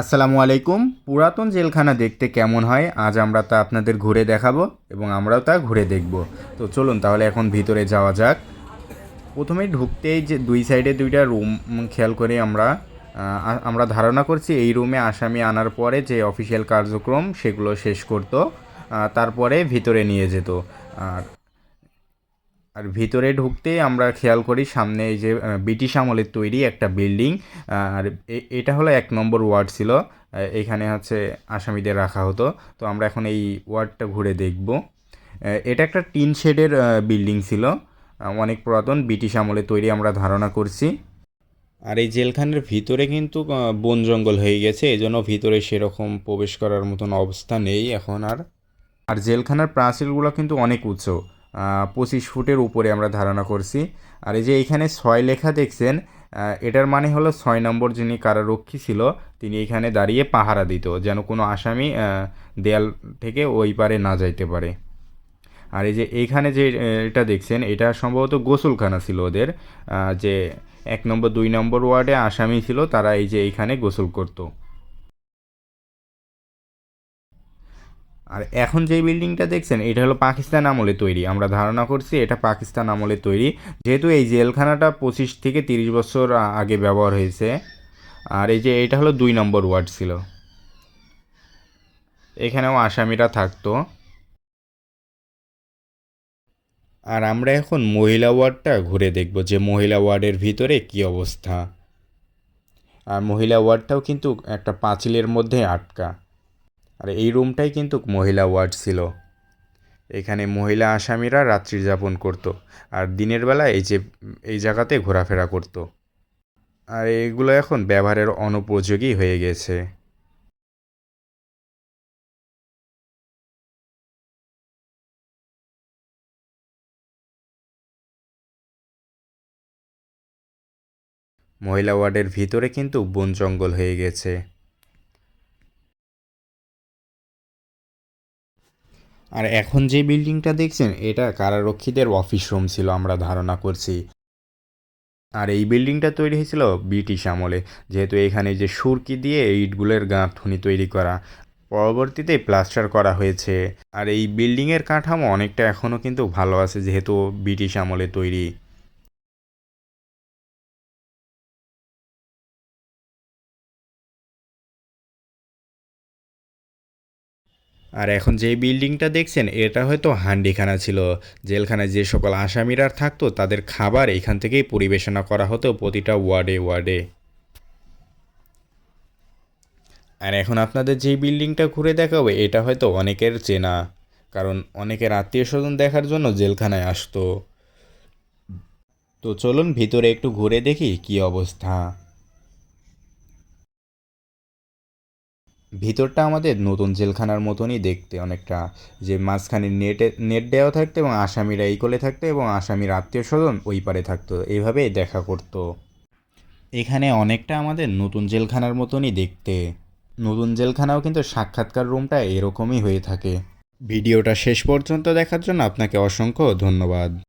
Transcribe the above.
আসসালামু আলাইকুম। পুরাতন জেলখানা দেখতে কেমন হয়? আজ আমরা তা আপনাদের ঘুরে দেখাবো এবং আমরাও তা ঘুরে দেখব। তো চলুন তাহলে এখন ভিতরে যাওয়া যাক। প্রথমে ঢুকতেই যে দুই সাইডে দুইটা রুম খেয়াল করে আমরা আমরা ধারণা করছি এই রুমে আসামি আনার পরে যে অফিসিয়াল কার্যক্রম সেগুলো শেষ করতো তারপরে ভিতরে নিয়ে যেত। আর আর ভিতরে ঢুকতেই আমরা খেয়াল করি সামনে এই যে ব্রিটিশ আমলের তৈরি একটা বিল্ডিং আর এটা হলো এক নম্বর ওয়ার্ড ছিল এখানে হচ্ছে আসামিদের রাখা হতো। তো আমরা এখন এই ওয়ার্ডটা ঘুরে দেখব। এটা একটা টিন শেডের বিল্ডিং ছিল অনেক পুরাতন, ব্রিটিশ আমলে তৈরি আমরা ধারণা করছি। আর এই জেলখানের ভিতরে কিন্তু বন জঙ্গল হয়ে গেছে এই জন্য ভিতরে সেরকম প্রবেশ করার মতন অবস্থা নেই এখন আর। আর জেলখানার প্রাচীরগুলো কিন্তু অনেক উঁচু পঁচিশ ফুটের উপরে আমরা ধারণা করছি। আর এই যে এইখানে ছয় লেখা দেখছেন এটার মানে হলো ছয় নম্বর যিনি কারারক্ষী ছিল, তিনি এখানে দাঁড়িয়ে পাহারা দিত, যেন কোনো আসামি দেয়াল থেকে ওই পারে না যাইতে পারে। আর এই যে এইখানে যে এটা দেখছেন, এটা সম্ভবত গোসলখানা ছিল ওদের যে এক নম্বর, দুই নম্বর ওয়ার্ডে আসামি ছিল, তারা এই যে এইখানে গোসল করতো। আর এখন যে বিল্ডিংটা দেখছেন, এটা হলো পাকিস্তান আমলে তৈরি। আমরা ধারণা করছি এটা পাকিস্তান আমলে তৈরি। যেহেতু এই জেলখানাটা পঁচিশ থেকে তিরিশ বছর আগে ব্যবহার হয়েছে, আর এই যে এটা হলো দুই নম্বর ওয়ার্ড ছিল। এখানেও আসামিরা থাকতো। আর আমরা এখন মহিলা ওয়ার্ডটা ঘুরে দেখব যে মহিলা ওয়ার্ডের ভিতরে কি অবস্থা। আর মহিলা ওয়ার্ডটাও কিন্তু একটা পাঁচিলের মধ্যে আটকা। আর এই রুমটাই কিন্তু মহিলা ওয়ার্ড ছিল। এখানে মহিলা আসামিরা রাত্রি যাপন করত আর দিনের বেলা এই যে, এই জায়গাতে ঘোরাফেরা করত। আর এগুলো এখন ব্যবহারের অনুপযোগী হয়ে গেছে। মহিলা ওয়ার্ডের ভিতরে কিন্তু বন জঙ্গল হয়ে গেছে। আর এখন যে বিল্ডিংটা দেখছেন, এটা কারারক্ষীদের অফিস রুম ছিল আমরা ধারণা করছি। আর এই বিল্ডিংটা তৈরি হয়েছিল ব্রিটিশ আমলে, যেহেতু এখানে যে সুরকি দিয়ে ইটগুলোর গাঁথুনি তৈরি করা, পরবর্তীতে প্লাস্টার করা হয়েছে। আর এই বিল্ডিংয়ের কাঠামো অনেকটা এখনও কিন্তু ভালো আছে, যেহেতু ব্রিটিশ আমলে তৈরি। আর এখন যে বিল্ডিংটা দেখছেন, এটা হয়তো হান্ডিখানা ছিল। জেলখানায় যে সকল আসামিরা থাকতো, তাদের খাবার এখান থেকেই পরিবেশনা করা হতো প্রতিটা ওয়ার্ডে ওয়ার্ডে। আর এখন আপনাদের যেই বিল্ডিংটা ঘুরে দেখাবো, এটা হয়তো অনেকের চেনা। কারণ অনেকের আত্মীয় স্বজন দেখার জন্য জেলখানায় আসতো। তো চলুন ভিতরে একটু ঘুরে দেখি কি অবস্থা। ভিতরটা আমাদের নতুন জেলখানার মতনই দেখতে, অনেকটা যে মাঝখানে নেটে, নেট দেওয়া থাকতো এবং আসামিরা এই কোলে থাকতো এবং আসামির আত্মীয় স্বজন ওই পারে থাকতো। এইভাবেই দেখা করতো। এখানে অনেকটা আমাদের নতুন জেলখানার মতনই দেখতে। নতুন জেলখানাও কিন্তু সাক্ষাৎকার রুমটা এরকমই হয়ে থাকে। ভিডিওটা শেষ পর্যন্ত দেখার জন্য আপনাকে অসংখ্য ধন্যবাদ।